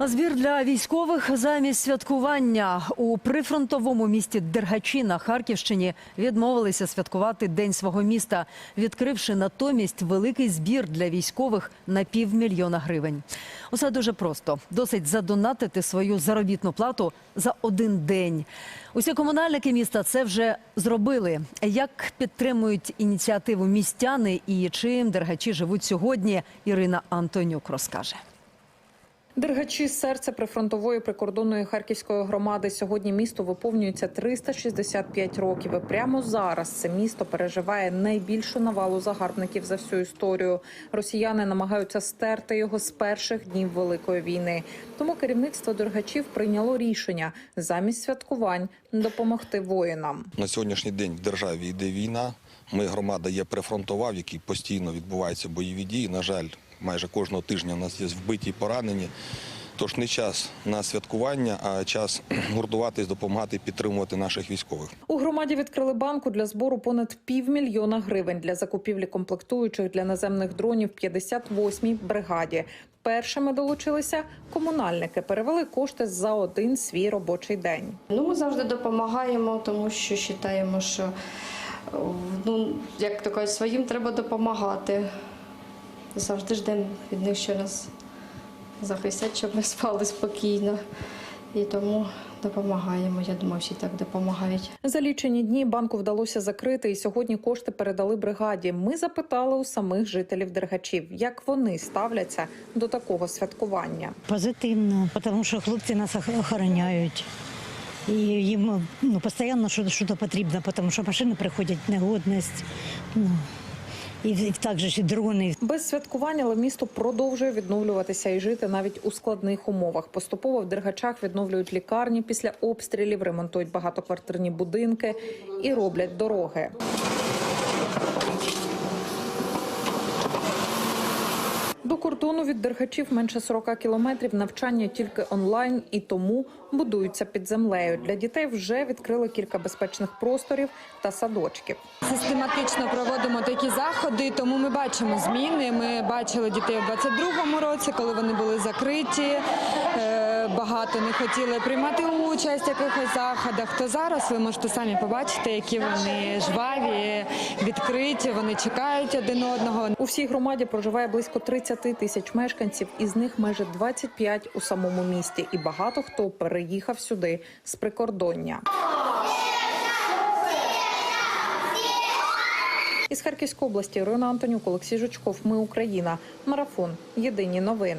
Збір для військових замість святкування у прифронтовому місті Дергачі на Харківщині відмовилися святкувати день свого міста, відкривши натомість великий збір для військових на півмільйона гривень. Усе дуже просто. Досить задонатити свою заробітну плату за один день. Усі комунальники міста це вже зробили. Як підтримують ініціативу містяни і чим дергачі живуть сьогодні, Ірина Антонюк розкаже. Дергачі серце прифронтової прикордонної харківської громади. Сьогодні місто виповнюється 365 років. І прямо зараз це місто переживає найбільшу навалу загарбників за всю історію. Росіяни намагаються стерти його з перших днів великої війни. Тому керівництво дергачів прийняло рішення замість святкувань допомогти воїнам. На сьогоднішній день в державі йде війна. Ми громада є прифронтова, в якій постійно відбуваються бойові дії. На жаль, майже кожного тижня у нас є вбиті і поранені. Тож не час на святкування, а час гуртуватись, допомагати підтримувати наших військових. У громаді відкрили банку для збору понад півмільйона гривень для закупівлі комплектуючих для наземних дронів 58-й бригаді. Першими долучилися комунальники, перевели кошти за один свій робочий день. Ну, ми завжди допомагаємо, тому що вважаємо, що ну, як то кажуть, своїм треба допомагати. Завжди ждемо від них, що нас захистять, щоб ми спали спокійно. І тому допомагаємо. Я думаю, всі так допомагають. За лічені дні банку вдалося закрити, і сьогодні кошти передали бригаді. Ми запитали у самих жителів Дергачів, як вони ставляться до такого святкування. Позитивно, тому що хлопці нас охороняють. І їм ну, постійно щось що потрібно, тому що машини приходять негодність. Ну, і, також і дрони. Без святкування, але місто продовжує відновлюватися і жити навіть у складних умовах. Поступово в Дергачах відновлюють лікарні після обстрілів, ремонтують багатоквартирні будинки і роблять дороги. До кордону від Дергачів менше 40 кілометрів. Навчання тільки онлайн і тому будуються під землею. Для дітей вже відкрили кілька безпечних просторів та садочків. Систематично проводимо такі заходи, тому ми бачимо зміни. Ми бачили дітей у 22-му році, коли вони були закриті. Багато не хотіли приймати участь в якихось заходах. То зараз ви можете самі побачити, які вони жваві, відкриті. Вони чекають один одного. У всій громаді проживає близько 30 тисяч мешканців, із них майже 25 у самому місті, і багато хто переїхав сюди з прикордоння. Із Харківської області Ірина Антонюк, Олексій Жучков. Ми Україна. Марафон. Єдині новини.